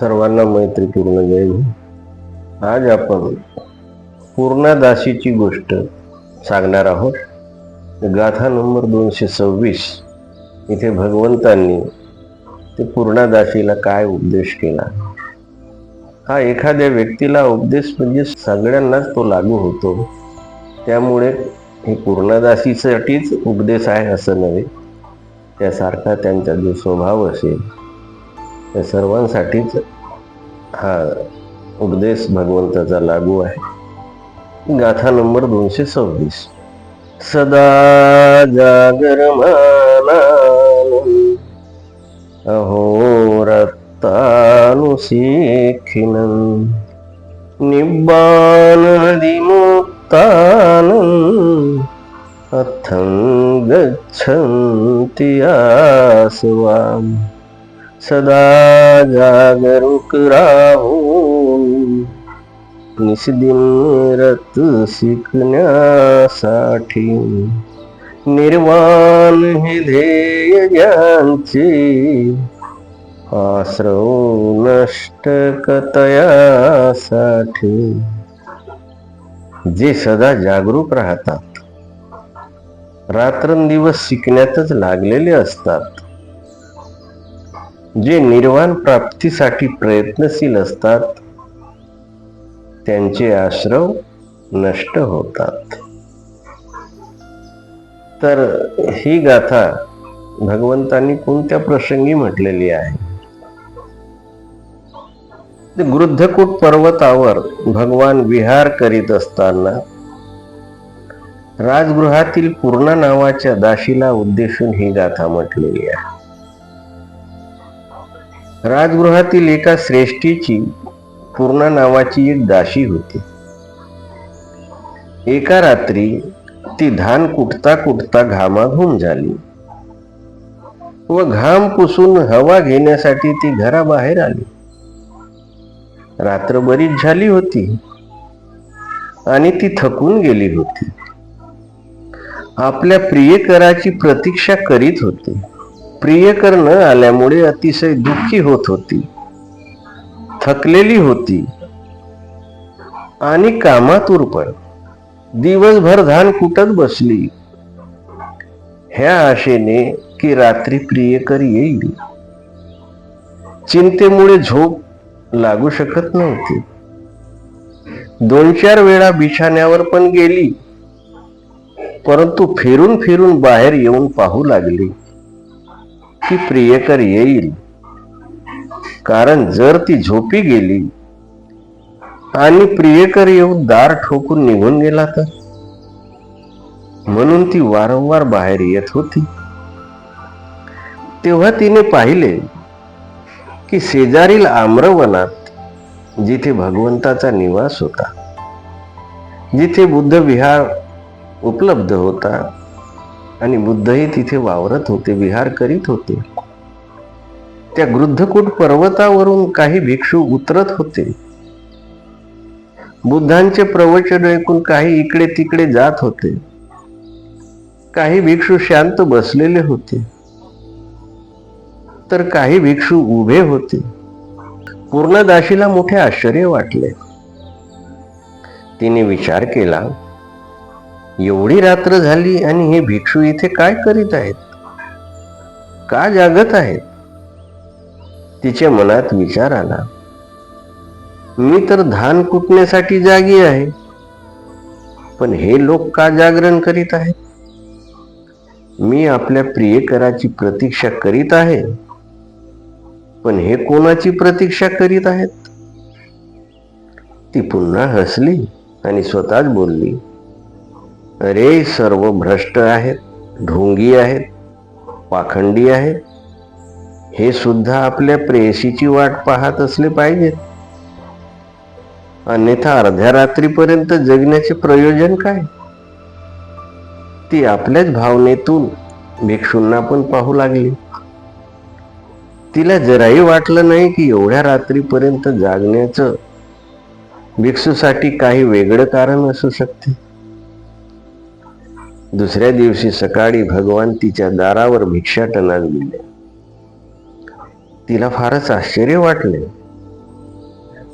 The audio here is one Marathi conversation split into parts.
सर्वांना मैत्रीपूर्ण जय आज आपण पूर्णादासीची गोष्ट सांगणार आहोत. गाथा नंबर दोनशे सव्वीस. इथे भगवंतांनी ते पूर्णादासीला काय उपदेश केला? हा एखाद्या व्यक्तीला उपदेश म्हणजे सगळ्यांनाच तो लागू होतो. त्यामुळे हे पूर्णादासीसाठीच उपदेश आहे असं नव्हे. त्यासारखा त्यांचा जो स्वभाव असेल या सर्वांसाठीच हा उपदेश भगवंताचा लागू आहे. गाथा नंबर दोनशे सव्वीस. सदा जागरमाना अहोरत्तानुशिखिनं निब्बानदिमुक्तानम् अथं गच्छन्ति आसवाम्. सदा जागरूक राहून निसदिनरत शिकण्यासाठी निर्वाण हे ध्येय ज्यांचे आश्रव नष्ट कतयासाठी जे सदा जागरूक राहतात रात्रंदिवस शिकण्यातच लागलेले असतात. जे निर्वाण प्राप्तीसाठी प्रयत्नशील असतात त्यांचे आश्रव नष्ट होतात. तर ही गाथा भगवंतांनी कोणत्या प्रसंगी म्हटलेली आहे? गृद्धकूट पर्वतावर भगवान विहार करीत असताना राजगृहातील पूर्णा नावाच्या दाशीला उद्देशून ही गाथा म्हटलेली आहे. राजगृहातील एका श्रेष्ठीची पूर्णा नावाची एक दाशी होती. एका रात्री ती धान कुटता कुटता घामाघूम झाली. व घाम पुसून हवा घेण्यासाठी ती घराबाहेर आली. रात्र बरीच झाली होती आणि ती थकून गेली होती. आपल्या प्रियकराची प्रतीक्षा करीत होती. प्रियकर न आल्यामुळे अतिशय दुःखी होत होती. थकलेली होती. आणि कामातूर पण दिवसभर धान कुटत बसली. ह्या आशेने की रात्री प्रियकर येईल. चिंतेमुळे झोप लागू शकत नव्हती. दोन चार वेळा बिछाण्यावर पण गेली. परंतु फिरून फिरून बाहेर येऊन पाहू लागली. की प्रियकर येईल. कारण जर ती झोपी गेली आणि प्रियकर येऊन दार ठोकून निघून गेला तर? म्हणून ती वारंवार बाहेर येत होती. तेव्हा तिने पाहिले की शेजारील आम्रवनात जिथे भगवंताचा निवास होता जिथे बुद्ध विहार उपलब्ध होता आणि बुद्धही तिथे वावरत होते विहार करीत होते. त्या गृद्धकूट पर्वतावरून काही भिक्षू उतरत होते. बुद्धांचे प्रवचन ऐकून काही इकडे तिकडे जात होते. काही भिक्षू शांत बसलेले होते. तर काही भिक्षू उभे होते. पूर्णदाशीला मोठे आश्चर्य वाटले. तिने विचार केला एवढी रात्र झाली आणि हे भिक्षू इथे काय करीत आहेत? का जागत आहेत? तिच्या मनात विचार आला. मी तर धान कुटण्यासाठी जागी आहे. पण हे लोक का जागरण करीत आहेत? मी आपल्या प्रियकराची प्रतीक्षा करीत आहे. पण हे कोणाची प्रतीक्षा करीत आहेत? ती पुन्हा हसली आणि स्वतःच बोलली. अरे सर्व भ्रष्ट आहेत ढोंगी आहेत पाखंडी आहेत. हे सुद्धा आपल्या प्रेयसीची वाट पाहत असले पाहिजेत. अन्यथा अर्ध्या रात्रीपर्यंत जगण्याचे प्रयोजन काय? ती आपल्याच भावनेतून भिक्षूंना पण पाहू लागली. तिला जराही वाटलं नाही की एवढ्या रात्रीपर्यंत जागण्याचं भिक्षूसाठी काही वेगळं कारण असू शकते. दुसऱ्या दिवशी सकाळी भगवान तिच्या दारावर भिक्षाटनास गेले. तिला फारच आश्चर्य वाटले.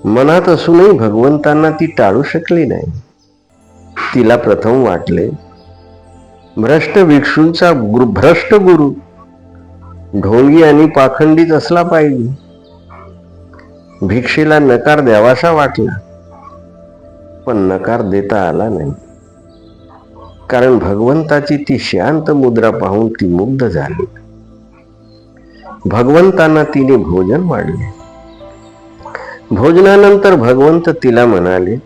मनात असूनही भगवंतांना ती टाळू शकली नाही. तिला प्रथम वाटले भ्रष्ट भिक्षूंचा गुरु भ्रष्ट गुरु ढोंगी आणि पाखंडीच असला पाहिजे. भिक्षेला नकार द्यावासा वाटला पण नकार देता आला नाही. कारण भगवंताची ती शांत मुद्रा पाहून ती मुग्ध झाली. भगवंतांना तिने भोजन वाढले भोजनानंतर भगवंत तिला म्हणाले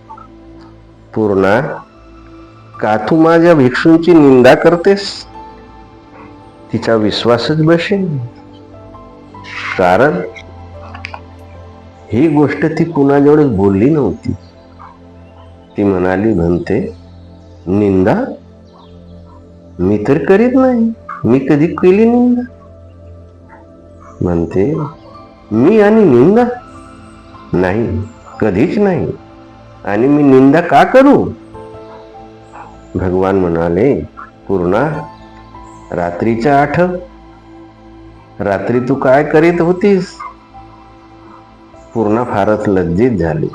पूर्णा का तू माझ्या भिक्षूंची निंदा करतेस? तिचा विश्वासच बसेल. कारण ही गोष्ट ती कुणाजवळच बोलली नव्हती. ती म्हणाली म्हणते निंदा मी तर करीत नाही. मी कधी केली निंदा? म्हणते मी आणि निंदा? नाही कधीच नाही. आणि मी निंदा का करू? भगवान म्हणाले पूर्णा रात्रीच्या आठव रात्री तू काय करीत होतीस? पूर्णा फारच लज्जित झाली.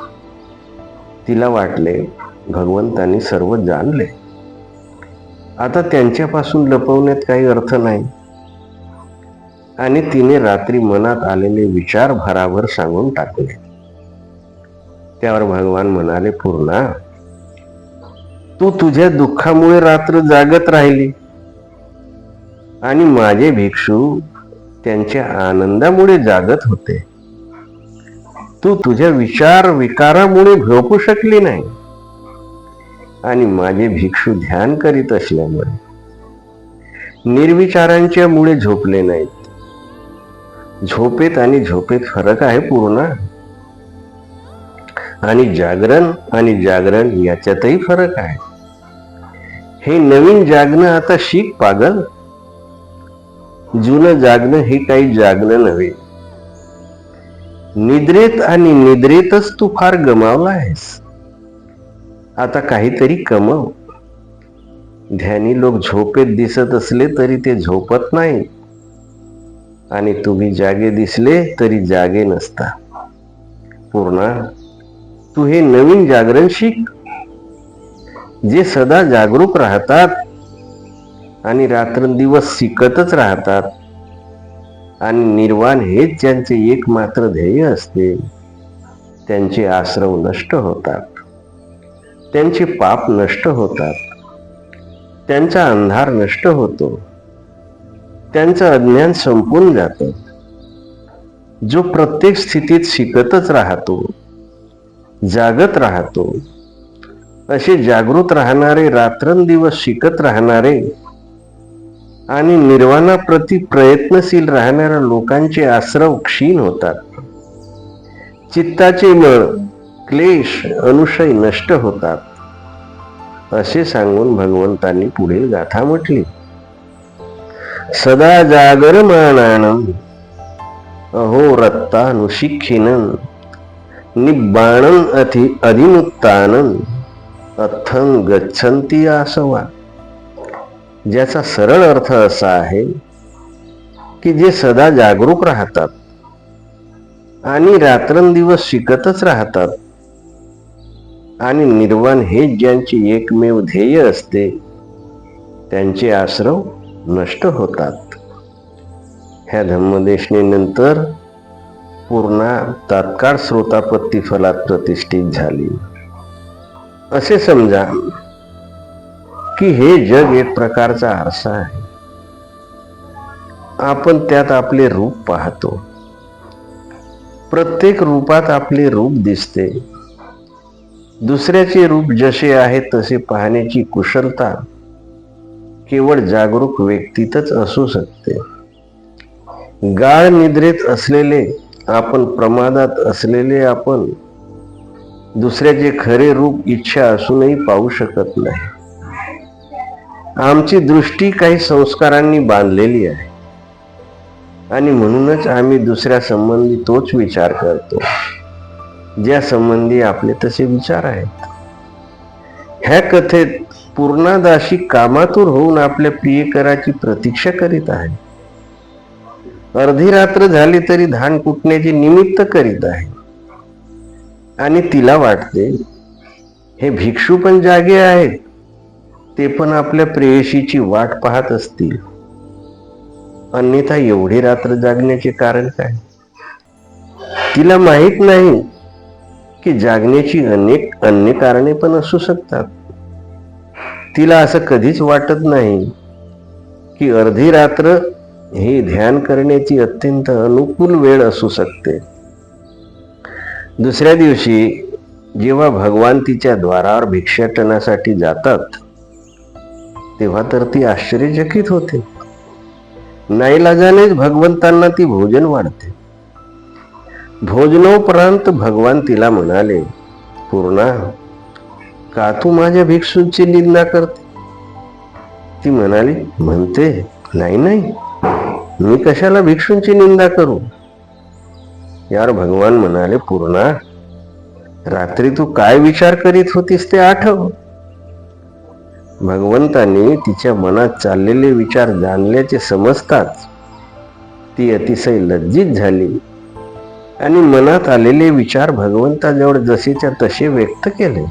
तिला वाटले भगवंतांनी सर्व जाणले. आता त्यांच्यापासून लपवण्यात काही अर्थ नाही. आणि तिने रात्री मनात आलेले विचार भराभर सांगून टाकले. त्यावर भगवान म्हणाले पूर्णा तू तुझ्या दुःखामुळे रात्र जागत राहिली. आणि माझे भिक्षू त्यांच्या आनंदामुळे जागत होते. तू तुझ्या विचार विकारामुळे झोपू शकली नाही. आणि माझे भिक्षू ध्यान करीत असल्यामुळे. निर्विचारांच्या मुळे झोपले नाहीत. झोपेत आणि झोपेत फरक आहे पूर्ण. आणि जागरण आणि जागरण याच्यातही फरक आहे. हे नवीन जागणं आता शिक पागल. जुनं जागणं हे काही जागणं नव्हे. निद्रेत आणि निद्रेतच तू फार गमावला आहेस. आता काहीतरी कमव. ध्यानी लोक झोपेत दिसत असले तरी ते झोपत नाही. आणि तुम्ही जागे दिसले तरी जागे नसता. पूर्णा तू हे नवीन जागरण शिक. जे सदा जागरूक राहतात आणि रात्रंदिवस शिकतच राहतात. आणि निर्वाण हेच ज्यांचे एकमात्र ध्येय असते त्यांचे आश्रव नष्ट होतात. त्यांचे पाप नष्ट होतात. त्यांचा अंधार नष्ट होतो. त्यांचं अज्ञान संपून जातं. जो प्रत्येक स्थितीत शिकतच राहतो जागत राहतो असे जागृत राहणारे रात्रंदिवस शिकत राहणारे आणि निर्वाणाप्रती प्रयत्नशील राहणाऱ्या लोकांचे आश्रव क्षीण होतात. चित्ताचे मळ क्लेश अनुशय नष्ट होतात. असे सांगून भगवंतांनी पुढील गाथा म्हटली. सदा जागरमानानं अहो रत्तानुशिखिनं निब्बाणं अति अधिमुक्तानन अथं गच्छंती आसवा. ज्याचा सरळ अर्थ असा आहे की जे सदा जागरूक राहतात आणि रात्रंदिवस शिकतच राहतात. आणि निर्वाण हे ज्यांचे एकमेव ध्येय असते त्यांचे आश्रव नष्ट होतात. ह्या धम्मदेशनेनंतर पूर्णा तात्काळ श्रोतापत्ती फलात प्रतिष्ठित झाली. असे समजा की हे जग एक प्रकारचा आरसा आहे. आपण त्यात आपले रूप पाहतो. प्रत्येक रूपात आपले रूप दिसते. दुसऱ्याचे रूप जसे आहे तसे पाहण्याची कुशलता केवळ जागरूक व्यक्तीतच असू शकते. गाळ निद्रेत असलेले आपण प्रमादात असलेले आपण दुसऱ्याचे खरे रूप इच्छा असूनही पाहू शकत नाही. आमची दृष्टी काही संस्कारांनी बांधलेली आहे आणि म्हणूनच आम्ही दुसऱ्या संबंधी तोच विचार करतो. ज्या संबंधी आपले तसे विचार आहेत. ह्या कथेत पूर्णादाशी कामातूर होऊन आपल्या प्रियकराची प्रतीक्षा करीत आहे. अर्धी रात्र झाली तरी धान कुटण्याचे निमित्त करीत आहे. आणि तिला वाटते हे भिक्षू पण जागे आहेत. ते पण आपल्या प्रेयशीची वाट पाहत असतील. अन्यथा एवढी रात्र जागण्याचे कारण काय? तिला माहीत नाही की जागण्याची अनेक अन्य कारणे पण असू शकतात. तिला असं कधीच वाटत नाही की अर्धी रात्र हे ध्यान करण्याची अत्यंत अनुकूल वेळ असू शकते. दुसऱ्या दिवशी जेव्हा भगवान तिच्या द्वारावर भिक्षाटनासाठी जातात तेव्हा तर ती आश्चर्यचकित होते. नाईलाजानेच भगवंतांना ती भोजन वाढते. भोजनोपरांत भगवान तिला म्हणाले पूर्णा का तू माझ्या भिक्षूंची निंदा करते? ती म्हणाली म्हणते नाही नाही मी कशाला भिक्षूंची निंदा करू? यार भगवान म्हणाले पूर्णा रात्री तू काय विचार करीत होतीस ते आठव. भगवंतांनी तिच्या मनात चाललेले विचार जाणल्याचे समजताच ती अतिशय लज्जित झाली. आणि मनात आलेले विचार भगवंताजवळ जसेच्या तसे व्यक्त केले.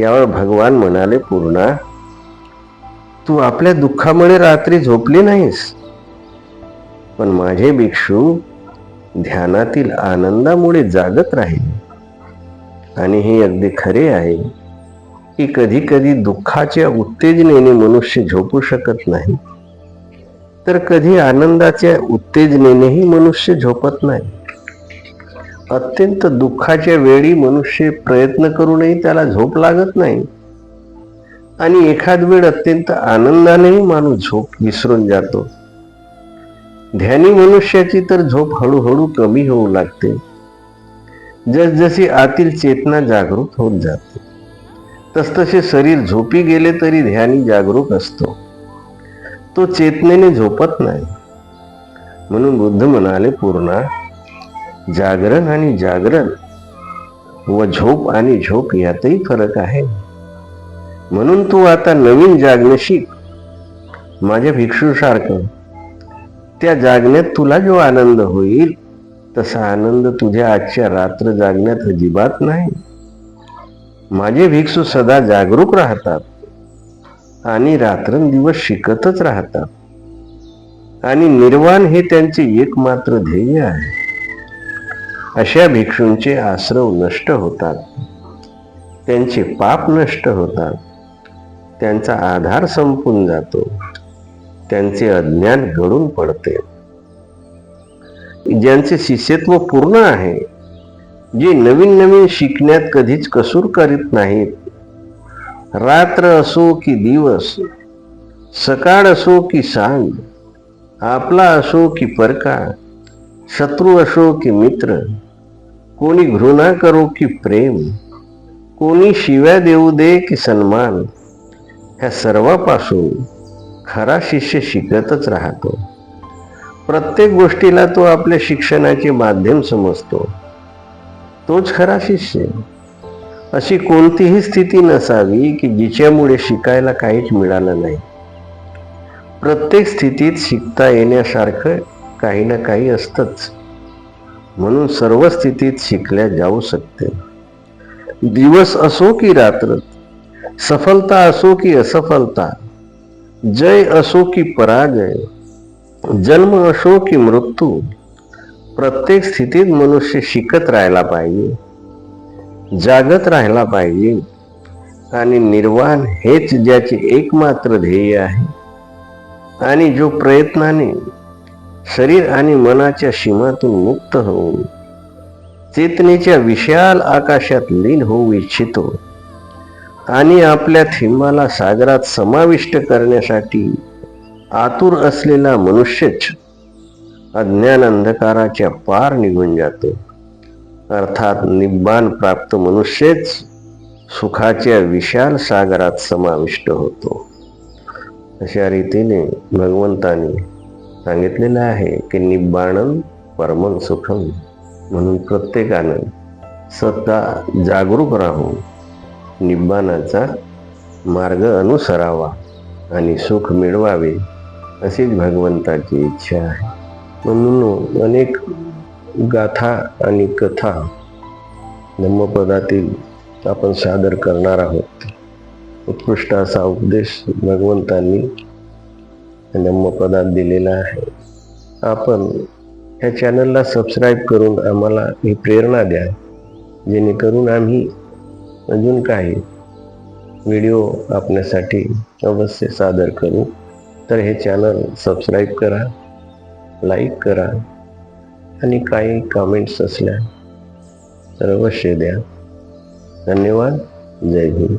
यावर भगवान म्हणाले पूर्णा तू आपल्या दुःखामुळे रात्री झोपली नाहीस. पण माझे भिक्षू ध्यानातील आनंदामुळे जागत राहील. आणि हे अगदी खरे आहे की कधी कधी दुःखाच्या उत्तेजनेने मनुष्य झोपू शकत नाही. तर कधी आनंदाच्या उत्तेजनेनेही मनुष्य झोपत नाही. अत्यंत दुःखाच्या वेळी मनुष्य प्रयत्न करूनही त्याला झोप लागत नाही. आणि एखाद वेळ अत्यंत आनंदानेही माणूस झोप विसरून जातो. ध्यानी मनुष्याची तर झोप हळूहळू कमी होऊ लागते. जसजशी आतील चेतना जागृत होत जाते. तसतसे शरीर झोपी गेले तरी ध्यानी जागरूक असतो. तो चेतनेने झोपत नाही. म्हणून बुद्ध म्हणाले पूर्णा जागरण आणि जागरण व झोप आणि झोप यातही फरक आहे. म्हणून तू आता नवीन जागणे शिक माझ्या भिक्षूसारखं त्या जागण्यात तुला जो आनंद होईल तसा आनंद तुझ्या आजच्या रात्र जागण्यात अजिबात नाही. माझे भिक्षू सदा जागरूक राहतात आणि रात्रंदिवस शिकतच राहतात. आणि निर्वाण हे त्यांचे एकमात्र ध्येय आहे. अशा भिक्षूंचे आश्रव नष्ट होतात. त्यांचे पाप नष्ट होतात. त्यांचा आधार संपून जातो. त्यांचे अज्ञान घडून पडते. ज्यांचे शिष्यत्व पूर्ण आहे जे नवीन नवीन शिकण्यात कधीच कसूर करीत नाहीत. रात्र असो की दिवस सकाळ असो की सांग आपला असो की परका शत्रू असो की मित्र कोणी घृणा करो की प्रेम कोणी शिव्या देऊ दे की सन्मान ह्या सर्वापासून खरा शिष्य शिकतच राहतो. प्रत्येक गोष्टीला तो आपल्या शिक्षणाचे माध्यम समजतो. तोच खरा शिष्य. अशी कोणतीही स्थिती नसावी की जिच्यामुळे शिकायला काहीच मिळालं नाही. प्रत्येक स्थितीत शिकता येण्यासारखं काही ना काही असतंच. म्हणून सर्व स्थितीत शिकल्या जाऊ शकते. दिवस असो की रात्र सफलता असो की असफलता जय असो की पराजय जन्म असो की मृत्यू प्रत्येक स्थितीत मनुष्य शिकत राहायला पाहिजे जागत राहायला पाहिजे आणि निर्वाण हेच ज्याचे एकमात्र ध्येय आहे. आणि जो प्रयत्नाने शरीर आणि मनाच्या सीमातून मुक्त होऊन चेतनेच्या विशाल आकाशात लीन होऊ इच्छितो आणि आपल्या थिंबाला सागरात समाविष्ट करण्यासाठी आतुर असलेला मनुष्यच अज्ञान अंधकाराच्या पार निघून जातो. अर्थात निब्बान प्राप्त मनुष्यच सुखाच्या विशाल सागरात समाविष्ट होतो. अशा रीतीने भगवंताने सांगितलेलं आहे की निब्बाणन परमन सुखम म्हणून प्रत्येकानं स्वतः जागरूक राहून निब्बाणाचा मार्ग अनुसरावा आणि सुख मिळवावे अशीच भगवंताची इच्छा आहे. म्हणून अनेक गाथा आणि कथा धम्मपदातील आपण सादर करणार आहोत. उत्कृष्ट असा उपदेश भगवंतांनी धम्मपदात दिलेला आहे. आपण ह्या चॅनलला सबस्क्राईब करून आम्हाला ही प्रेरणा द्या जेणेकरून आम्ही अजून काही व्हिडिओ आपल्यासाठी अवश्य सादर करू. तर हे चॅनल सबस्क्राईब करा लाईक करा आणि काही कमेंट्स असल्या तर अवश्य द्या. धन्यवाद. जय गुरु